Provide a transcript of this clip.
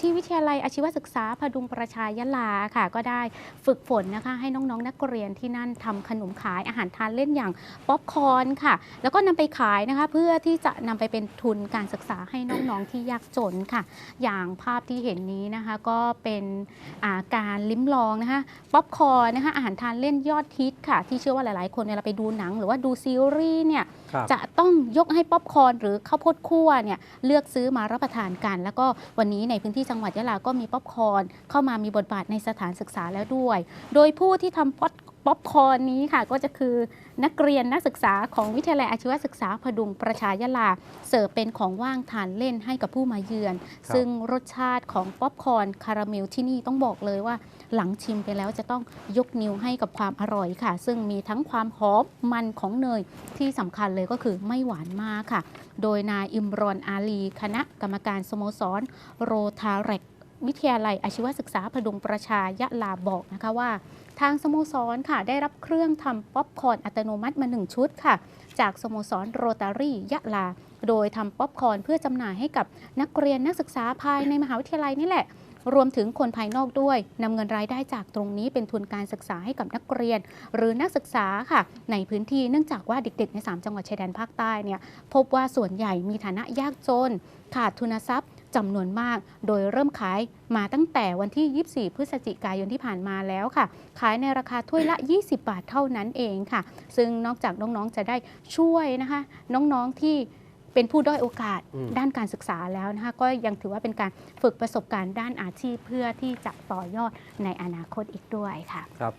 ที่วิทยาลัยอาชีวศึกษาพดุงประชายลาค่ะ ก็ได้ฝึกฝนนะคะ ให้น้องๆนักเรียนที่นั่นทำขนมขายอาหารทานเล่นอย่างป๊อปคอร์นค่ะ แล้วก็นำไปขายนะคะ เพื่อที่จะนำไปเป็นทุนการศึกษาให้น้องๆที่ยากจนค่ะ อย่างภาพที่เห็นนี้นะคะก็เป็นอาการลิ้มลองนะคะป๊อปคอร์นนะคะอาหารทานเล่นยอดฮิตค่ะ ที่เชื่อว่าหลายๆ คนเวลาไปดูหนัง หรือว่าดูซีรีส์เนี่ย จะต้องยกให้ป๊อปคอร์นหรือข้าวโพดคั่วเนี่ยเลือกซื้อมารับประทานกัน แล้วก็วันนี้ในพื้นที่จังหวัดยะลาก็มีป๊อปคอร์นเข้ามามีบทบาทในสถานศึกษาแล้วด้วย โดยผู้ที่ทำป๊อปป๊อปคอร์นนี้ค่ะก็จะคือนักเรียนนักศึกษาของวิทยาลัยอาชีวศึกษาพดุงประชายะลา เสิร์ฟเป็นของว่างทานเล่นให้กับผู้มาเยือน ซึ่งรสชาติของป๊อปคอร์นคาราเมลที่นี่ต้องบอกเลยว่า หลังชิมไปแล้วจะต้องยกนิ้วให้กับความอร่อยค่ะ ซึ่งมีทั้งความหอมมันของเนยที่สำคัญเลยก็คือไม่หวานมากค่ะ โดยนายอิมรอนอาลี คณะกรรมการสโมสร โรทาเรกวิทยาลัยอาชีวศึกษาพดุงประชายะลาบอกนะคะว่า ทางสโมสรค่ะได้รับเครื่องทำป๊อปคอร์นอัตโนมัติมาหนึ่งชุดค่ะ จากสโมสรโรตารี่ยะลา โดยทำป๊อปคอร์นเพื่อจำหน่ายให้กับนักเรียนนักศึกษาภายในมหาวิทยาลัยนี่แหละ รวมถึงคนภายนอกด้วยนำเงินรายได้จากตรงนี้เป็นทุนการศึกษาให้กับนักเรียน หรือนักศึกษาค่ะ ในพื้นที่เนื่องจากว่าเด็กๆ ใน 3 จังหวัดชายแดนภาคใต้เนี่ยพบว่าส่วนใหญ่มีฐานะยากจน ขาดทุนทรัพย์จำนวนมาก โดยเริ่มขายมาตั้งแต่วันที่ 24 พฤศจิกายนที่ผ่านมาแล้วค่ะ ขายในราคาถ้วยละ 20 บาทเท่านั้นเองค่ะ ซึ่งนอกจากน้องๆจะได้ช่วยนะคะ น้องๆที่ เป็นผู้ด้อยโอกาสอืมด้านการศึกษาแล้วนะคะก็ยังถือว่าเป็นการฝึกประสบการณ์ด้านอาชีพเพื่อที่จะต่อยอดในอนาคตอีกด้วยค่ะครับ